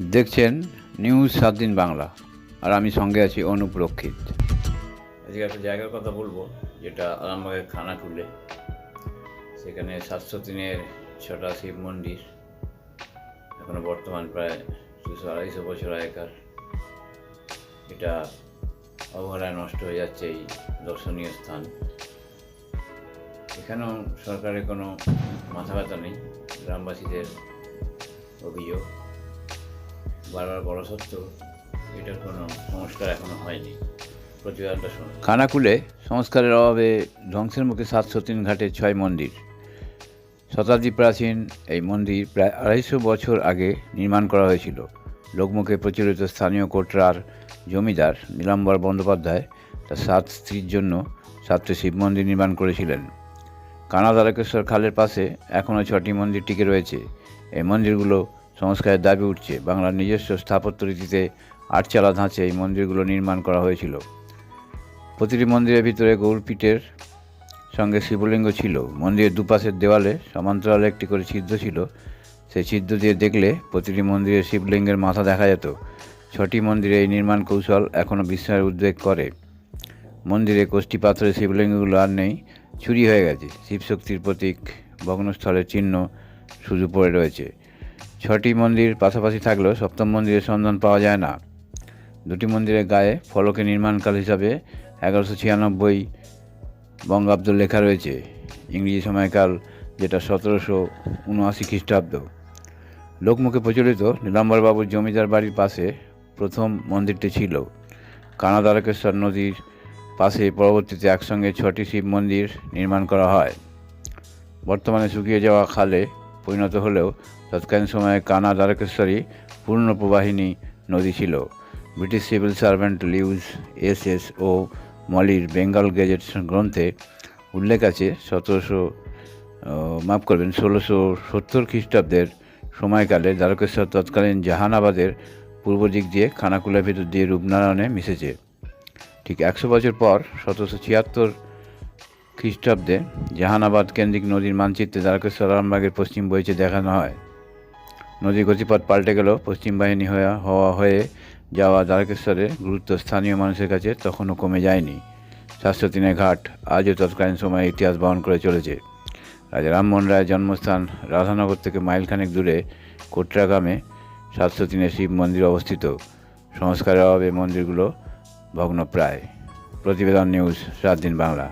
দেখছেন নিউজ সাত দিন বাংলা। আর আমি সঙ্গে আছি অনুপ রক্ষিত। আজকে একটা জায়গার কথা বলব, যেটা আরামবাগের খানাকুলে। সেখানে সাতশো দিনের ছটা শিব মন্দির। এখনও বর্তমান প্রায় দুশো আড়াইশো বছর আগেকার। এটা অবহেলায় নষ্ট হয়ে যাচ্ছে এই দর্শনীয় স্থান। এখানেও সরকারের কোনো মাথা ব্যথা নেই, গ্রামবাসীদের অভিযোগ। বারবার বড় সত্ত্বেও এটার কোনো সংস্কার এখনও হয়নি। প্রতিবাদটা খানাকুলে সংস্কারের অভাবে ধ্বংসের মুখে সাতশো তিন ঘাটে ছয় মন্দির। শতাব্দী প্রাচীন এই মন্দির প্রায় আড়াইশো বছর আগে নির্মাণ করা হয়েছিল। লোকমুখে প্রচলিত স্থানীয় কোটরার জমিদার নীলাম্বর বন্দ্যোপাধ্যায় তার সাত স্ত্রীর জন্য সাতটি শিব মন্দির নির্মাণ করেছিলেন। কানা দ্বারকেশ্বর খালের পাশে এখনও ছটি মন্দির টিকে রয়েছে। এই মন্দিরগুলো সংস্কারের দাবি উঠছে। বাংলার নিজস্ব স্থাপত্য রীতিতে আটচালা ধাঁচে এই মন্দিরগুলো নির্মাণ করা হয়েছিল। প্রতিটি মন্দিরের ভিতরে গৌরপীঠের সঙ্গে শিবলিঙ্গ ছিল। মন্দিরের দুপাশের দেওয়ালে সমান্তরালে একটি করে ছিদ্র ছিল। সেই ছিদ্র দিয়ে দেখলে প্রতিটি মন্দিরে শিবলিঙ্গের মাথা দেখা যেত। ছটি মন্দিরে এই নির্মাণ কৌশল এখনও বিস্ময়ের উদ্বেগ করে। মন্দিরে কোষ্ঠী পাথরের শিবলিঙ্গগুলো আর নেই চুরি হয়ে গেছে। শিবশক্তির প্রতীক, ভগ্নস্থলের চিহ্ন শুধু পড়ে রয়েছে। ছটি মন্দির পাশাপাশি থাকলেও সপ্তম মন্দিরের সন্ধান পাওয়া যায় না। দুটি মন্দিরের গায়ে ফলকে নির্মাণকাল হিসাবে এগারোশো ছিয়ানব্বই বঙ্গাব্দ লেখা রয়েছে। ইংরেজি সময়কাল যেটা সতেরোশো উনআশি খ্রিস্টাব্দ। লোকমুখে প্রচলিত নীলাম্বরবাবুর জমিদার বাড়ির পাশে প্রথম মন্দিরটি ছিল। কানাদারকেশ্বর নদীর পাশে পরবর্তীতে একসঙ্গে ছটি শিব মন্দির নির্মাণ করা হয়। বর্তমানে শুকিয়ে যাওয়া খালে পরিণত হলেও তৎকালীন সময়ে কানা দ্বারকেশ্বরী পূর্ণ প্রবাহিনী নদী ছিল। British civil servant লিউজ, S S O মলির বেঙ্গল গেজেট গ্রন্থে উল্লেখ আছে, সতেরোশো মাফ করবেন, ষোলোশো সত্তর খ্রিস্টাব্দের সময়কালে দ্বারকেশ্বর তৎকালীন জাহানাবাদের পূর্ব দিক দিয়ে খানাকুলার ভিতর দিয়ে রূপনারায়ণে মিশেছে। ঠিক একশো বছর পর সতেরোশো ছিয়াত্তর খ্রিস্টাব্দে জাহানাবাদ কেন্দ্রিক নদীর মানচিত্রে দ্বারকেশ্বর আরামবাগের পশ্চিম বইছে দেখানো হয়। নদীর গতিপথ পাল্টে গেল পশ্চিম বাহিনী হয়ে, হওয়া হয়ে যাওয়া দ্বারকেশ্বরে গুরুত্ব স্থানীয় মানুষের কাছে তখনও কমে যায়নি। সাতশো তিনের ঘাট আজও তৎকালীন সময়ে ইতিহাস বহন করে চলেছে। রাজা রামমোহন রায়ের জন্মস্থান রাধানগর থেকে মাইলখানেক দূরে কোটরা গ্রামে সাতশো তিনের শিব মন্দির অবস্থিত। সংস্কারের অভাবে মন্দিরগুলো ভগ্নপ্রায়। প্রতিবেদন নিউজ, সাত দিন বাংলা।